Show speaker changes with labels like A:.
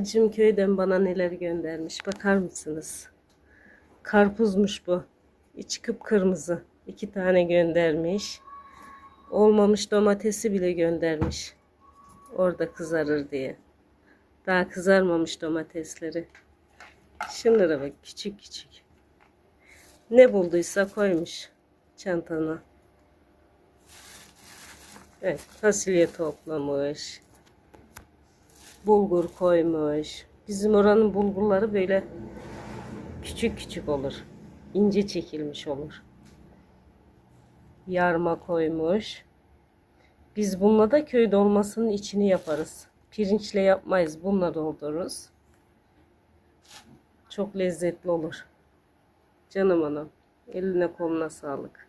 A: Acım köyden bana neler göndermiş. Bakar mısınız? Karpuzmuş bu. İçi kıpkırmızı. İki tane göndermiş. Olmamış domatesi bile göndermiş. Orada kızarır diye. Daha kızarmamış domatesleri. Şunlara bak küçük küçük. Ne bulduysa koymuş çantana. Evet fasulye toplamış. Bulgur koymuş. Bizim oranın bulgurları böyle küçük küçük olur. İnce çekilmiş olur. Yarma koymuş. Biz bununla da köy dolmasının içini yaparız. Pirinçle yapmayız. Bununla doldururuz. Çok lezzetli olur. Canım anam. Eline koluna sağlık.